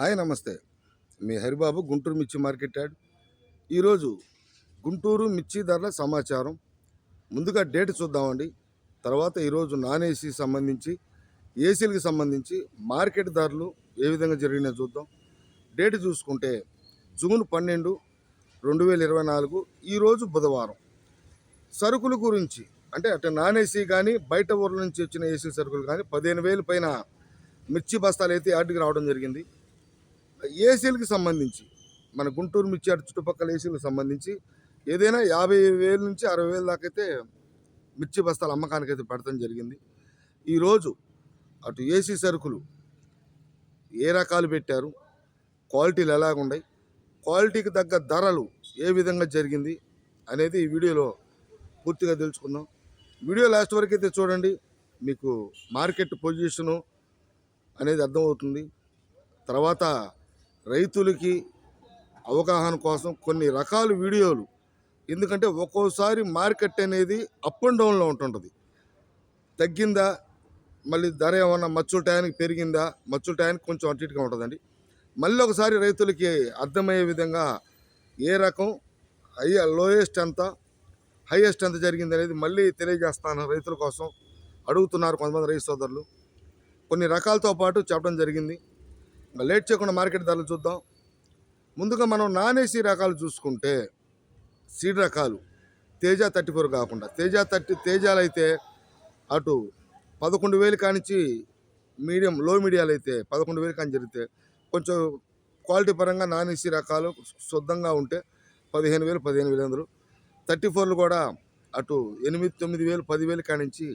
Hi నమస్తే. మీ హరిబాబు గుంటూరు మిర్చి market add. ఈరోజు గుంటూరు మిర్చి ధరల సమాచారం. ముందుగా డేట్ చూద్దామండి. తర్వాత ఈరోజు నాన్ ఏసీ సంబంధించి ఏసీలకు సంబంధించి మార్కెట్ ధరలు ఏ విధంగా జరిగినాయో చూద్దాం. డేట్ చూసుకుంటే జూన్ పన్నెండు రెండు వేల ఇరవై నాలుగు ఈరోజు బుధవారం. సరుకుల గురించి అంటే అటు నాన్ ఏసీ కానీ బయట ఊర్ల నుంచి వచ్చిన ఏసీ సరుకులు కానీ పదిహేను వేలు పైన మిర్చి బస్తాలు అయితే యార్డుకి రావడం జరిగింది. ఏసీలకు సంబంధించి మన గుంటూరు మిర్చి అటు చుట్టుపక్కల ఏసీలకు సంబంధించి ఏదైనా యాభై వేల నుంచి అరవై వేల దాకా అయితే మిర్చి బస్తాలు అమ్మకానికి అయితే పెడతాం జరిగింది. ఈరోజు అటు ఏసీ సరుకులు ఏ రకాలు పెట్టారు క్వాలిటీలు ఎలాగున్నాయి క్వాలిటీకి తగ్గ ధరలు ఏ విధంగా జరిగింది అనేది ఈ వీడియోలో పూర్తిగా తెలుసుకుందాం. వీడియో లాస్ట్ వరకు అయితే చూడండి మీకు మార్కెట్ పొజిషను అనేది అర్థమవుతుంది. తర్వాత రైతులకి అవగాహన కోసం కొన్ని రకాల వీడియోలు. ఎందుకంటే ఒక్కోసారి మార్కెట్ అనేది అప్ అండ్ డౌన్లో ఉంటుంటుంది. తగ్గిందా? మళ్ళీ ధర ఏమన్నా మచ్చుల టయానికి పెరిగిందా? మచ్చుల టయానికి కొంచెం అటు ఇటుగా ఉంటుందండి. మళ్ళీ ఒకసారి రైతులకి అర్థమయ్యే విధంగా ఏ రకం హై లోయెస్ట్ ఎంత హైయెస్ట్ ఎంత జరిగింది అనేది మళ్ళీ తెలియజేస్తాను రైతుల కోసం. అడుగుతున్నారు కొంతమంది రైతు సోదరులు. కొన్ని రకాలతో పాటు చెప్పడం జరిగింది. లేట్ చేయకుండా మార్కెట్ ధరలు చూద్దాం. ముందుగా మనం నాన్ ఏసీ రకాలు చూసుకుంటే సీడ్ రకాలు తేజ థర్టీ ఫోర్ కాకుండా తేజ థర్టీ తేజాలు అయితే అటు పదకొండు వేలు కానించి మీడియం లో మీడియాలు అయితే పదకొండు వేలు కానీ జరిగితే కొంచెం క్వాలిటీ పరంగా నాన్ ఏసీ రకాలు శుద్ధంగా ఉంటే పదిహేను వేలు పదిహేను వేలు అందరూ. థర్టీ ఫోర్లు కూడా అటు ఎనిమిది తొమ్మిది వేలు పదివేలు కానించి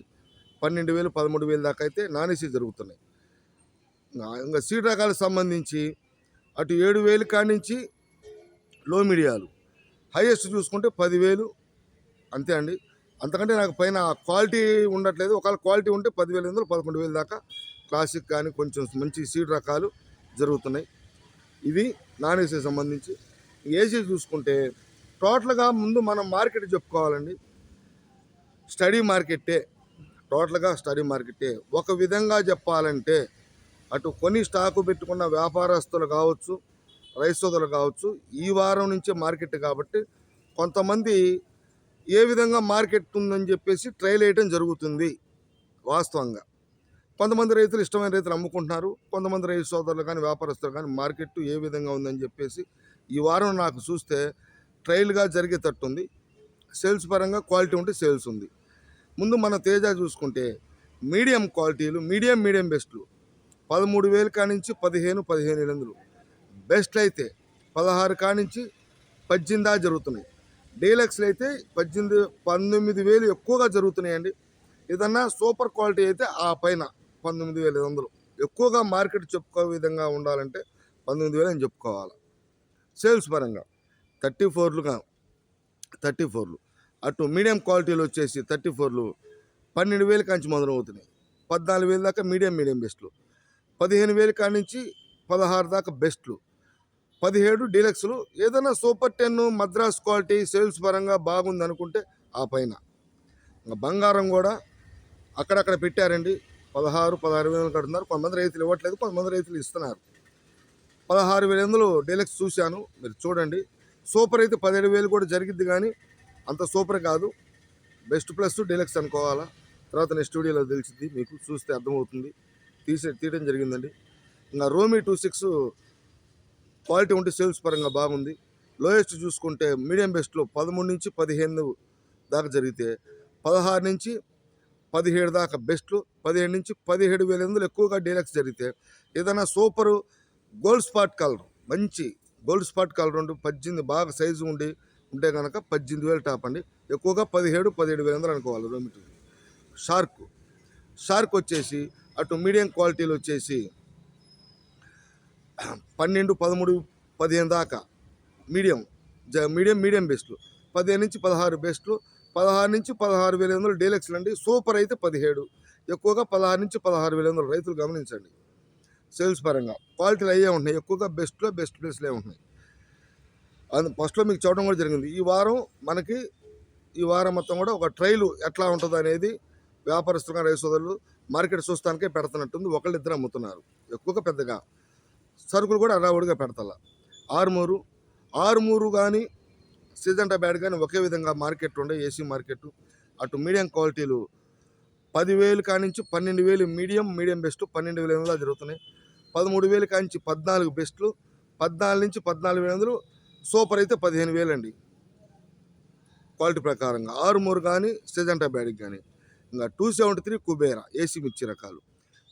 పన్నెండు వేలు పదమూడు వేలు దాకా అయితే నాన్ ఏసీ జరుగుతున్నాయి. ఇంకా- సీడ్ రకాలకు సంబంధించి అటు ఏడు వేలు కానించి లో మీడియాలు. హైయెస్ట్ చూసుకుంటే పదివేలు. అంతే అండి. అంతకంటే నాకు పైన క్వాలిటీ ఉండట్లేదు. ఒకవేళ క్వాలిటీ ఉంటే పదివేల ఎనిమిది పదకొండు వేలు దాకా క్లాసిక్ కానీ కొంచెం మంచి సీడ్ రకాలు జరుగుతున్నాయి. ఇవి నాన్ ఏసీ సంబంధించి. ఏసీ చూసుకుంటే టోటల్గా ముందు మనం మార్కెట్ చెప్పుకోవాలండి. స్టడీ మార్కెట్టే. టోటల్గా స్టడీ మార్కెట్టే. ఒక విధంగా చెప్పాలంటే అటు కొని స్టాకు పెట్టుకున్న వ్యాపారస్తులు కావచ్చు రైతులు కావచ్చు ఈ వారం నుంచే మార్కెట్ కాబట్టి కొంతమంది ఏ విధంగా మార్కెట్ ఉందని చెప్పేసి ట్రైల్ వేయటం జరుగుతుంది వాస్తవంగా. కొంతమంది రైతులు ఇష్టమైన రైతులు అమ్ముకుంటున్నారు కొంతమంది రైతు సోదరులు కానీ వ్యాపారస్తులు కానీ మార్కెట్ ఏ విధంగా ఉందని చెప్పేసి ఈ వారం నాకు చూస్తే ట్రయల్గా జరిగేటట్టుంది. సేల్స్ పరంగా క్వాలిటీ ఉంటే సేల్స్ ఉంది. ముందు మన తేజ చూసుకుంటే మీడియం క్వాలిటీలు మీడియం మీడియం బెస్ట్లు. పదమూడు వేలు కానించి పదిహేను పదిహేను ఎనిమిదిలు బెస్ట్లు అయితే పదహారు కానించి పద్దెనిమిది జరుగుతున్నాయి. డీలక్స్లు అయితే పద్దెనిమిది పంతొమ్మిది వేలు ఎక్కువగా జరుగుతున్నాయండి. ఏదన్నా సూపర్ క్వాలిటీ అయితే ఆ పైన పంతొమ్మిది వేల ఐదు వందలు. ఎక్కువగా మార్కెట్ చెప్పుకో విధంగా ఉండాలంటే పంతొమ్మిది వేలు అని చెప్పుకోవాలి. సేల్స్ పరంగా థర్టీ ఫోర్లుగా థర్టీ ఫోర్లు అటు మీడియం క్వాలిటీలు వచ్చేసి థర్టీ ఫోర్లు పన్నెండు వేలు కంచి మొదలవుతున్నాయి. పద్నాలుగు వేలు దాకా మీడియం మీడియం బెస్ట్లు పదిహేను వేలు నుంచి పదహారు దాకా బెస్ట్లు. పదిహేడు డీలక్స్లు. ఏదైనా super ten Madras quality sales పరంగా బాగుంది అనుకుంటే ఆ పైన. బంగారం కూడా అక్కడక్కడ పెట్టారండి. పదహారు పదహారు వేలు కడుతున్నారు కొంతమంది రైతులు ఇవ్వట్లేదు కొంతమంది రైతులు ఇస్తున్నారు. పదహారు వేల ఎందులో డీలక్స్ చూశాను. మీరు చూడండి. సూపర్ అయితే పదిహేడు వేలు కూడా జరిగిద్ది కానీ అంత సూపర్ కాదు. బెస్ట్ ప్లస్ డీలక్స్ అనుకోవాలా? తర్వాత నేను స్టూడియోలో తెలిసింది మీకు చూస్తే అర్థమవుతుంది. తీసే తీయడం జరిగిందండి. ఇంకా రోమి టూ సిక్స్ క్వాలిటీ ఉంటే సేల్స్ పరంగా బాగుంది. లోయెస్ట్ చూసుకుంటే మీడియం బెస్ట్లో పదమూడు నుంచి పదిహేను దాకా జరిగితే పదహారు నుంచి పదిహేడు దాకా బెస్ట్లు పదిహేడు నుంచి పదిహేడు వేల ఎనిమిదిలో ఎక్కువగా డీలక్స్ జరిగితే ఏదైనా సూపర్ గోల్డ్ స్పాట్ కలర్ మంచి గోల్డ్ స్పాట్ కలర్ ఉండి పద్దెనిమిది బాగా సైజు ఉండి ఉంటే కనుక పద్దెనిమిది వేలు టాప్ అండి. ఎక్కువగా పదిహేడు పదిహేడు వేల ఎనిమిది అనుకోవాలి రోమిటి షార్క్ షార్క్ వచ్చేసి అటు మీడియం క్వాలిటీలు వచ్చేసి పన్నెండు పదమూడు పదిహేను దాకా మీడియం జ మీడియం మీడియం బెస్ట్లు. పదిహేను నుంచి పదహారు బెస్ట్లు. పదహారు నుంచి పదహారు వేల వందలు డీలక్స్లు అండి సూపర్ అయితే పదిహేడు. ఎక్కువగా పదహారు నుంచి పదహారు వేల వందలు రైతులు గమనించండి. సేల్స్ పరంగా క్వాలిటీలు అయ్యే ఉంటున్నాయి. ఎక్కువగా బెస్ట్లో బెస్ట్ ప్లేస్లే ఉంటున్నాయి. అది ఫస్ట్లో మీకు చూడడం కూడా జరిగింది. ఈ వారం మనకి ఈ వారం మొత్తం కూడా ఒక ట్రైలు ఎట్లా ఉంటుంది అనేది వ్యాపారస్తులుగా రైతు సోదరులు మార్కెట్ చూస్తానికే పెడుతున్నట్టుంది ఒకళ్ళిద్దరు అమ్ముతున్నారు. ఎక్కువగా పెద్దగా. సరుకులు కూడా అడావుడిగా పెడతాల. ఆరుమూరు ఆరుమూరు కానీ సిజంటా బ్యాడ్ కానీ ఒకే విధంగా మార్కెట్ ఉండే ఏసీ మార్కెట్. అటు మీడియం క్వాలిటీలు పదివేలు కానించి పన్నెండు వేలు మీడియం మీడియం బెస్ట్ పన్నెండు వేల ఎనిమిదిలో జరుగుతున్నాయి పదమూడు వేలు కానించి పద్నాలుగు బెస్ట్లు పద్నాలుగు నుంచి పద్నాలుగు వేల ఎనిమిదిలు సూపర్ అయితే పదిహేను వేలు అండి క్వాలిటీ ప్రకారంగా ఆరుమూరు కానీ సిజంటా బ్యాడ్కి కానీ ఇంకా two seventy three Kubera AC మిర్చి రకాలు.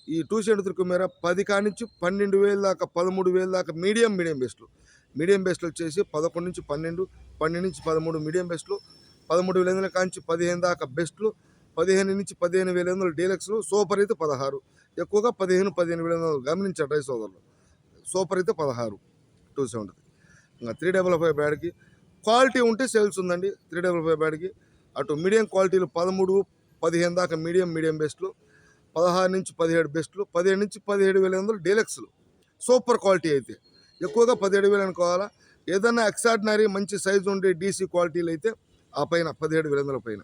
ఈ టూ సెవెంటీ త్రీ కుబేరా పది కానించి పన్నెండు వేల దాకా పదమూడు వేల దాకా మీడియం మీడియం బెస్ట్లు మీడియం బెస్ట్లు వచ్చేసి పదకొండు నుంచి పన్నెండు పన్నెండు నుంచి పదమూడు మీడియం బెస్ట్లు పదమూడు వేల ఎనిమిది కానించి పదిహేను దాకా బెస్ట్లు పదిహేను నుంచి పదిహేను వేల ఎనిమిది వందలు డీలక్స్లు సూపర్ అయితే పదహారు. ఎక్కువగా పదిహేను పదిహేను వేల ఎనిమిది వందలు గమనించారు రైస్ సోదరులు. సూపర్ అయితే పదహారు టూ సెవెంటీ ఇంకా త్రీ డబల్ ఫైవ్ బ్యాడ్కి క్వాలిటీ ఉంటే సేల్స్ ఉందండి. త్రీ డబల్ ఫైవ్ బ్యాడ్కి అటు మీడియం క్వాలిటీలు పదమూడు పదిహేను దాకా మీడియం మీడియం బెస్ట్లు పదహారు నుంచి పదిహేడు బెస్ట్లు పదిహేడు నుంచి పదిహేడు వేల ఎనిమిది వందలు డీలక్స్లు. సూపర్ క్వాలిటీ అయితే. ఎక్కువగా పదిహేడు వేలు అనుకోవాలా ఏదైనా ఎక్స్ట్రాడినరీ మంచి సైజు ఉండే డీసీ క్వాలిటీలు అయితే ఆ పైన పదిహేడు వేల వందల పైన.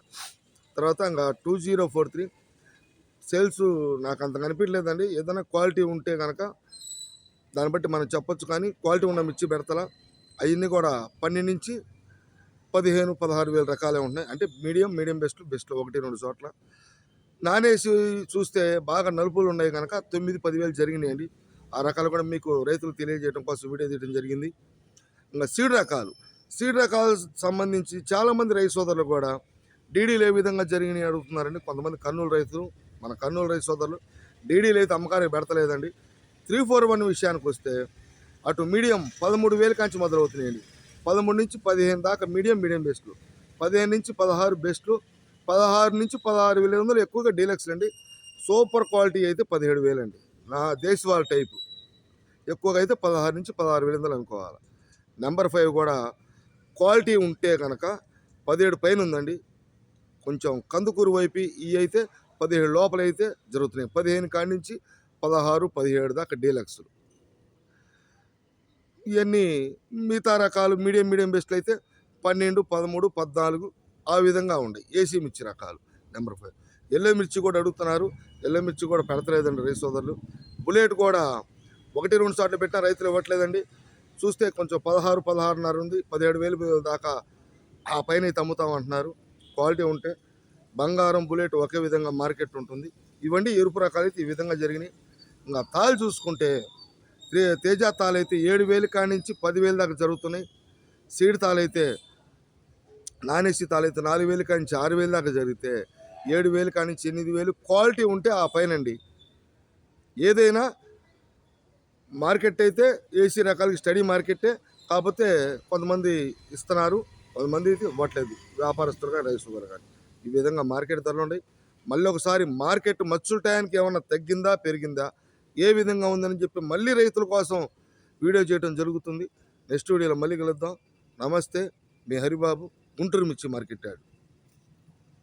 తర్వాత ఇంకా two zero four three. Sales నాకు అంత కనిపించలేదండి. ఏదైనా క్వాలిటీ ఉంటే కనుక దాన్ని బట్టి మనం చెప్పొచ్చు కానీ క్వాలిటీ ఉన్న మిర్చి పెడతలా. అవన్నీ కూడా పన్నెండు నుంచి పదిహేను పదహారు వేల రకాలే ఉన్నాయి అంటే మీడియం మీడియం బెస్ట్ బెస్ట్ ఒకటి రెండు చోట్ల. నానేసి చూస్తే బాగా నలుపులు ఉన్నాయి కనుక తొమ్మిది పదివేలు జరిగినాయండి. ఆ రకాలు కూడా మీకు రైతులు తెలియజేయడం కోసం వీడియో తీయడం జరిగింది. ఇంకా సీడ్ రకాలు. సీడ్ రకాలు సంబంధించి చాలామంది రైతు సోదరులు కూడా డీడీలు ఏ విధంగా జరిగినాయి అడుగుతున్నారండి. కొంతమంది కర్నూలు రైతులు మన కర్నూలు రైతు సోదరులు డీడీలు అయితే అమ్మకానికి పెడతలేదండి. త్రీ ఫోర్ వన్ విషయానికి వస్తే అటు మీడియం పదమూడు వేల కాంచి మొదలవుతున్నాయండి. పదమూడు నుంచి పదిహేను దాకా మీడియం మీడియం బెస్ట్లు పదిహేను నుంచి పదహారు బెస్ట్లు పదహారు నుంచి పదహారు వేల ఐదు వందలు ఎక్కువగా డీలక్స్ అండి సూపర్ క్వాలిటీ అయితే పదిహేడు వేలు అండి. నా దేశవాళ టైపు. ఎక్కువగా అయితే పదహారు నుంచి పదహారు వేల వందలు అనుకోవాలి. నెంబర్ ఫైవ్ కూడా క్వాలిటీ ఉంటే కనుక పదిహేడు పైన ఉందండి. కొంచెం కందుకూరు వైపు ఈ అయితే పదిహేడు లోపల అయితే జరుగుతున్నాయి. పదిహేను కాడి నుంచి పదహారు పదిహేడు దాకా డీలక్స్లు. ఇవన్నీ మిగతా రకాలు మీడియం మీడియం బెస్ట్లు అయితే పన్నెండు పదమూడు పద్నాలుగు ఆ విధంగా ఉండే ఏసీ మిర్చి రకాలు. నెంబర్ ఫైవ్ ఎల్లో మిర్చి కూడా అడుగుతున్నారు. ఎల్లో మిర్చి కూడా పెడతలేదండి రైతు సోదరులు. బుల్లెట్ కూడా ఒకటి రెండు సార్లు పెట్టినా రైతులు ఇవ్వట్లేదండి. చూస్తే కొంచెం పదహారు పదహారున్నర ఉంది. పదిహేడు వేలు దాకా ఆ పైన అయితే అంటున్నారు. క్వాలిటీ ఉంటే బంగారం బుల్లెట్ ఒకే విధంగా మార్కెట్ ఉంటుంది. ఇవన్నీ ఎరుపు రకాలు అయితే ఈ విధంగా జరిగినాయి. ఇంకా తాళ్ళు చూసుకుంటే తేజ తాళ్ళు అయితే ఏడు వేలు కానించి నుంచి పదివేలు దాకా జరుగుతున్నాయి. సీడ్ తాళైతే అయితే నానేసి తాళైతే అయితే నాలుగు వేలు కానించి నుంచి ఆరు వేలు దాకా జరిగితే ఏడు వేలు కానించి ఎనిమిది వేలు క్వాలిటీ ఉంటే ఆ పైనండి. ఏదైనా మార్కెట్ అయితే ఏసీ రకాలకి స్టడీ మార్కెటే కాకపోతే కొంతమంది ఇస్తున్నారు కొంతమంది అయితే ఇవ్వట్లేదు. వ్యాపారస్తులు కానీ రైతులు కానీ. ఈ విధంగా మార్కెట్ ధరలు ఉన్నాయి. మళ్ళీ ఒకసారి మార్కెట్ మచ్చుల టయానికి ఏమన్నా తగ్గిందా పెరిగిందా? ఏ విధంగా ఉందని చెప్పి మళ్ళీ రైతుల కోసం వీడియో చేయడం జరుగుతుంది. నెక్స్ట్ వీడియోలో మళ్ళీ కలుద్దాం. నమస్తే. మీ హరిబాబు గుంటూరు మిర్చి మార్కెట్ యాడ్